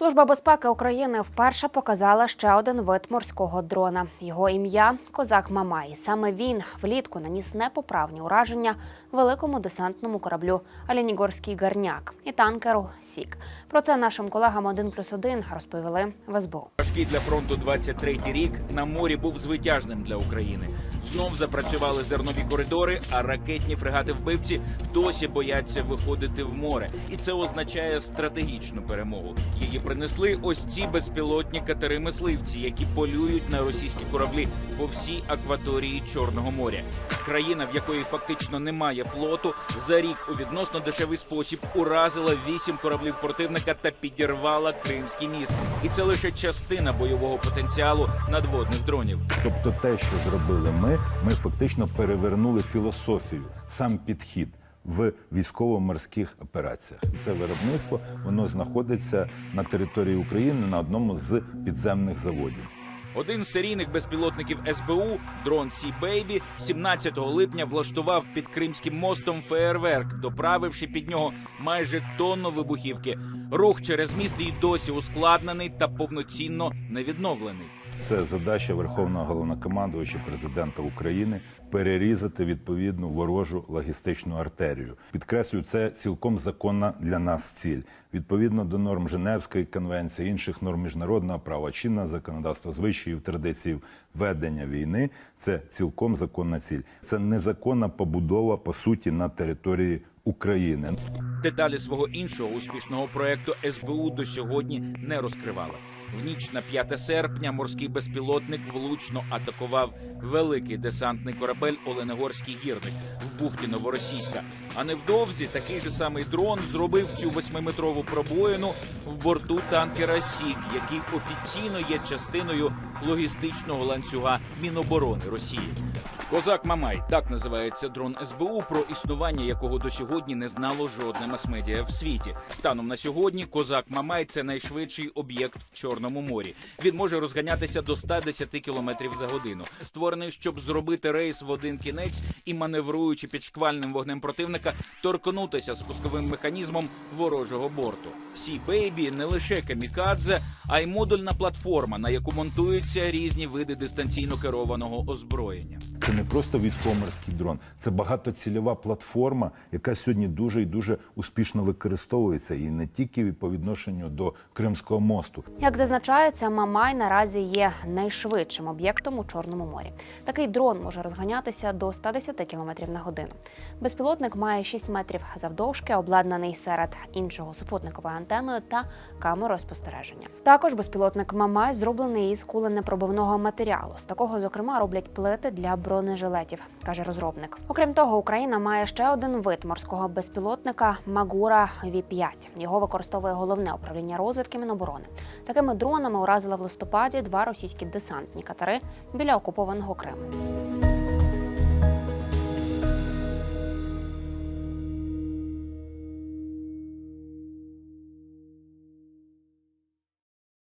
Служба безпеки України вперше показала ще один вид морського дрона. Його ім'я Козак Мамай. Саме він влітку наніс непоправні ураження великому десантному кораблю Алінігорський гарняк і танкеру Сік. Про це нашим колегам 1 плюс 1 розповіли в СБУ. Важкий для фронту 23-й рік на морі був звитяжним для України. Знов запрацювали зернові коридори, а ракетні фрегати вбивці досі бояться виходити в море, і це означає стратегічну перемогу. Її принесли ось ці безпілотні катери-мисливці, які полюють на російські кораблі по всій акваторії Чорного моря. Країна, в якої фактично немає флоту, за рік у відносно дешевий спосіб уразила вісім кораблів противника та підірвала Кримський міст. І це лише частина бойового потенціалу надводних дронів. Тобто, те, що зробили ми, ми фактично перевернули філософію, сам підхід в військово-морських операціях. Це виробництво воно знаходиться на території України на одному з підземних заводів. Один з серійних безпілотників СБУ, дрон Сі Бейбі, 17 липня влаштував під Кримським мостом феєрверк, доправивши під нього майже тонну вибухівки. Рух через міст і досі ускладнений та повноцінно не відновлений. Це задача Верховного головнокомандувача президента України перерізати відповідну ворожу логістичну артерію. Підкреслюю, це цілком законна для нас ціль. Відповідно до норм Женевської конвенції, інших норм міжнародного права, чинного законодавства, звичаїв, традицій ведення війни. Це цілком законна ціль. Це незаконна побудова по суті на території України. Деталі свого іншого успішного проекту СБУ до сьогодні не розкривала. В ніч на 5 серпня морський безпілотник влучно атакував великий десантний корабель Оленегорський гірник в бухті Новоросійська. А невдовзі такий же самий дрон зробив цю восьмиметрову пробоїну в борту танкера Сік, який офіційно є частиною логістичного ланцюга Міноборони Росії. Козак Мамай так називається дрон СБУ, про існування якого до сьогодні не знало жодне мас-медіа в світі. Станом на сьогодні Козак Мамай це найшвидший об'єкт в Чорному морі. Він може розганятися до 110 км за годину. Створений, щоб зробити рейс в один кінець і маневруючи під шквальним вогнем противника, торкнутися спусковим механізмом ворожого борту. Сі Бейбі не лише камікадзе, а й модульна платформа, на яку монтуються різні види дистанційно керованого озброєння. Це не просто військово-морський дрон, це багатоцільова платформа, яка сьогодні дуже і дуже успішно використовується, і не тільки по відношенню до Кримського мосту. Як зазначається, Мамай наразі є найшвидшим об'єктом у Чорному морі. Такий дрон може розганятися до 110 км на годину. Безпілотник має 6 метрів завдовжки, обладнаний серед іншого супутниковою антеною та камерою спостереження. Також безпілотник Мамай зроблений із куленепробивного матеріалу. З такого, зокрема, роблять плити для бронежилетів, каже розробник. Окрім того, Україна має ще один вид морського безпілотника Магура Ві-5. Його використовує головне управління розвідки Міноборони. Такими дронами уразили в листопаді два російські десантні катери біля окупованого Криму.